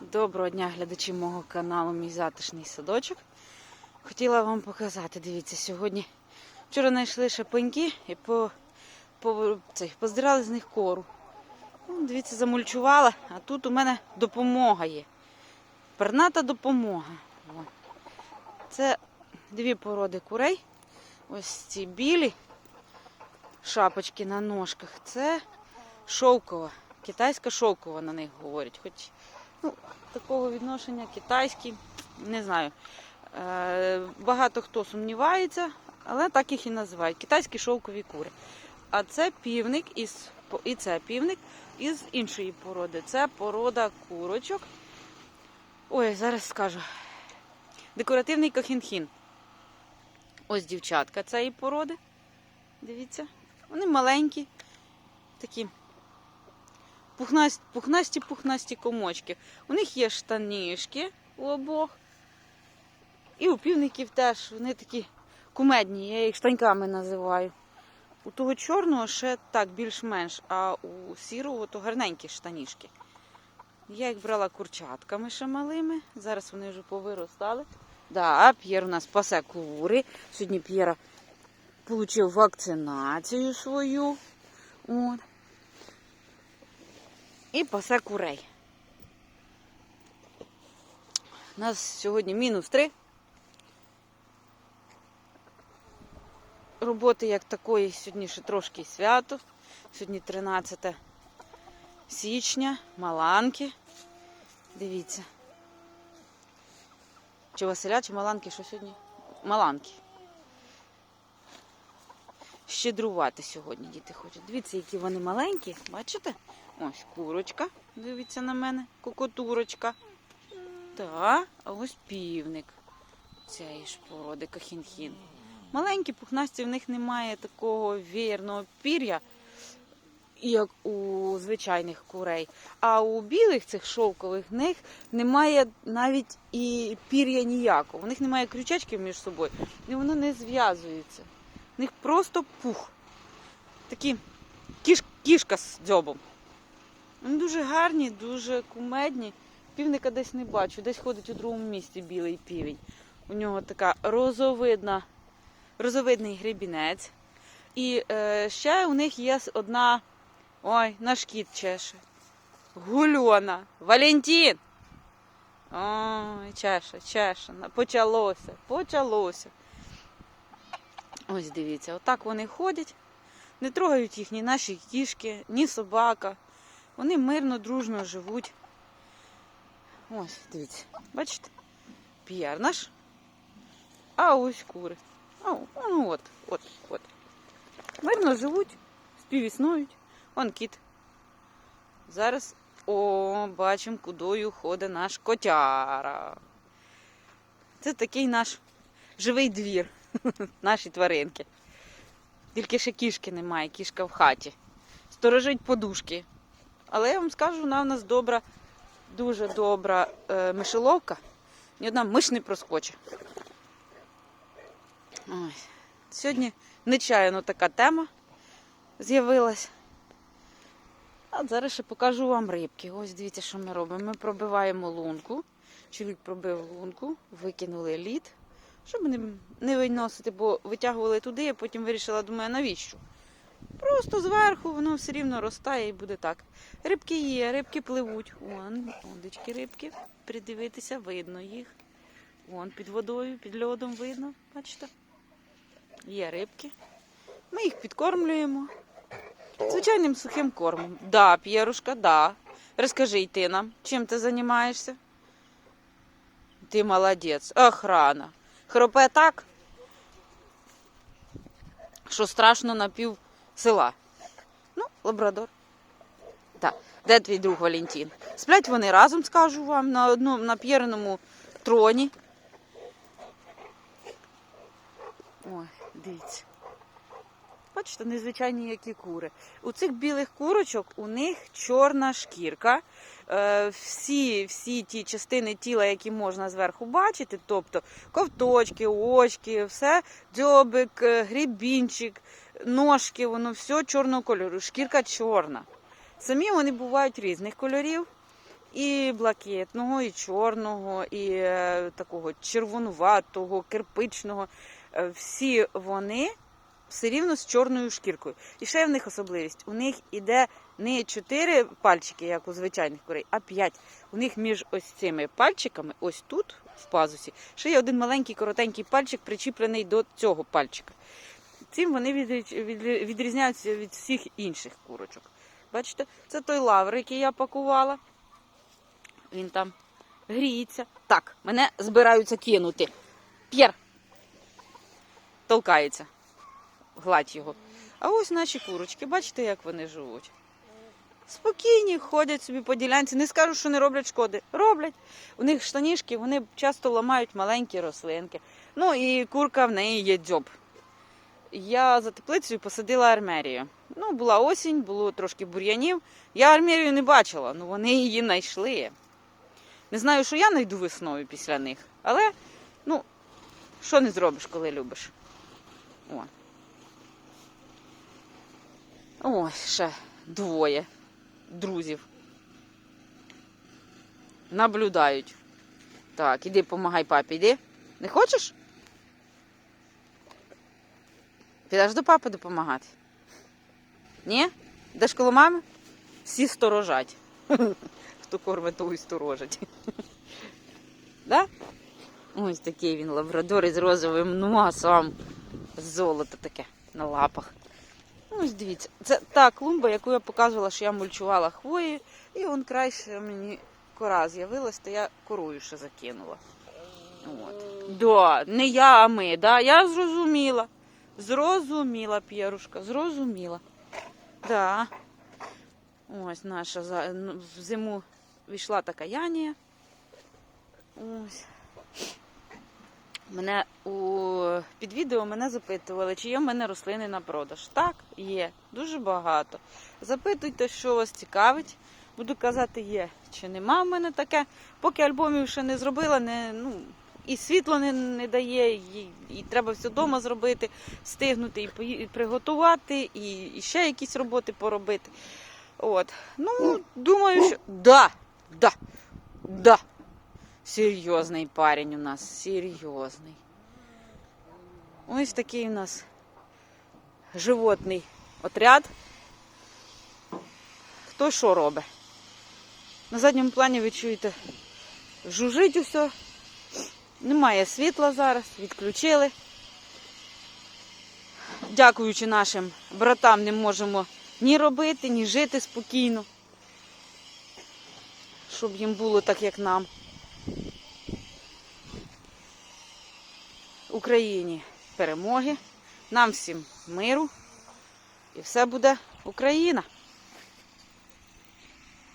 Доброго дня, глядачі мого каналу Мій затишний садочок. Хотіла вам показати, дивіться, сьогодні. Вчора знайшли ще пеньки і по, по, цих, поздирали з них кору. Ну, дивіться, замульчувала, а тут у мене допомога є. Перната допомога. Це дві породи курей. Ось ці білі шапочки на ножках. Це шовкова. Китайська шовкова на них говорять. Хоч ну, такого відношення китайські, не знаю. Е, багато хто сумнівається, але так їх і називають. Китайські шовкові кури. А це півник із і це півник із іншої породи. Це порода курочок. Ой, зараз скажу. Декоративний кохінхін. Ось дівчатка цієї породи. Дивіться. Вони маленькі, такі пухнасті, пухнасті пухнасті комочки. У них є штанішки у обох. І у півників теж вони такі кумедні, я їх штаньками називаю. У того чорного ще так більш-менш, а у сірого то гарненькі штанішки. Я їх брала курчатками ще малими. Зараз вони вже повиростали. Да, П'єр у нас пасе кури. Сьогодні П'єра отримав вакцинацію свою. От. І пасе курей. У нас сьогодні мінус 3. Роботи як такої сьогодні ще трошки свято. Сьогодні 13 січня, Маланки. Дивіться. Чи Василя, чи Маланки, що сьогодні? Маланки. Щедрувати сьогодні діти хочуть. Дивіться, які вони маленькі. Бачите? Ось курочка. Дивіться на мене. Кокотурочка. Так, а ось півник. Цієї ж породи кахінхін. Маленькі пухнасті, в них немає такого веєрного пір'я, як у звичайних курей. А у білих цих шовкових них немає навіть і пір'я ніякого. У них немає крючечків між собою, і воно не зв'язується. В них просто пух. Такі кіш, кішка з дзьобом. Вони дуже гарні, дуже кумедні. Півника десь не бачу, десь ходить у другому місці білий півень. У нього така розовидна, розовидний гребінець. І е, ще у них є одна. Ой, наш кіт чеше. Гульона. Валентин. Ой, чеше, чеше. Почалося, почалося. Ось дивіться, отак вони ходять. Не трогають їх ні наші кішки, ні собака. Вони мирно, дружно живуть. Ось, дивіться, бачите? П'єр наш. А ось кури. А, ну от, от, от. Мирно живуть, співіснують. Он кіт. Зараз, о, бачимо, кудою ходить наш котяра. Це такий наш живий двір, наші тваринки. Тільки ще кішки немає, кішка в хаті. Сторожить подушки. Але я вам скажу, вона в нас добра, дуже добра е, мишеловка. Ні одна миш не проскочить. Ой. Сьогодні нечаяно така тема з'явилась. А зараз ще покажу вам рибки. Ось дивіться, що ми робимо. Ми пробиваємо лунку. Чоловік пробив лунку, викинули лід, щоб не, виносити, бо витягували туди, а потім вирішила, думаю, навіщо? Просто зверху воно все рівно розтає і буде так. Рибки є, рибки пливуть. Вон, ондечки рибки. Придивитися, видно їх. Вон під водою, під льодом видно, бачите? Є рибки. Ми їх підкормлюємо. Звичайним сухим кормом. Да, П'єрушка, да. Розкажи ти нам, чим ти займаєшся? Ти молодець. Охрана. Хропе так, що страшно на пів села. Ну, лабрадор. Так. Де твій друг Валентін? Сплять вони разом, скажу вам, на одному на п'єрному троні. Ой, дивіться. Бачите, незвичайні які кури. У цих білих курочок у них чорна шкірка. Е, всі, всі ті частини тіла, які можна зверху бачити, тобто ковточки, очки, все, дзьобик, е, грібінчик, ножки, воно все чорного кольору. Шкірка чорна. Самі вони бувають різних кольорів. і блакитного, і чорного, і е, такого червонуватого, кирпичного. Всі вони все рівно з чорною шкіркою. І ще в них особливість: у них іде не 4 пальчики, як у звичайних курей, а 5. У них між ось цими пальчиками, ось тут, в пазусі, ще є один маленький коротенький пальчик, причіплений до цього пальчика. Цим вони відрі- відрі- відрізняються від всіх інших курочок. Бачите, це той лавр, який я пакувала. Він там гріється. Так, мене збираються кинути. П'єр. Толкається. Гладь його. А ось наші курочки, бачите, як вони живуть. Спокійні, ходять собі по ділянці. Не скажу, що не роблять шкоди. Роблять. У них штанішки, вони часто ламають маленькі рослинки. Ну і курка в неї є дзьоб. Я за теплицею посадила армерію. Ну, була осінь, було трошки бур'янів. Я армерію не бачила, ну вони її знайшли. Не знаю, що я знайду весною після них, але ну, що не зробиш, коли любиш. О. Ось ще двоє друзів. Наблюдають. Так, іди помагай папі, іди. Не хочеш? Підеш до папи допомагати? Ні? Йдеш коло мами? Всі сторожать. Хто кормить, той сторожить. Да? Ось такий він лабрадор із розовим носом. Золото таке на лапах. Ось дивіться, це та клумба, яку я показувала, що я мульчувала хвої, і он краще мені кора з'явилась, то я корою ще закинула. От. Да, не я, а ми, да, я зрозуміла. Зрозуміла, П'єрушка, зрозуміла. Да. Ось наша ну, в зиму війшла така янія. Ось. Мене у під відео мене запитували, чи є в мене рослини на продаж. Так, є, дуже багато. Запитуйте, що вас цікавить. Буду казати, є чи нема в мене таке. Поки альбомів ще не зробила, не, ну, і світло не, не дає, і, і треба все вдома зробити, встигнути і, і приготувати, і, і ще якісь роботи поробити. От. Ну, думаю, що. Да, да, да. Серйозний парень у нас, серйозний. Ось такий у нас животний отряд. Хто що робить? На задньому плані ви чуєте, жужить усе. Немає світла зараз, відключили. Дякуючи нашим братам, не можемо ні робити, ні жити спокійно. Щоб їм було так, як нам. Україні перемоги, нам всім миру. І все буде Україна.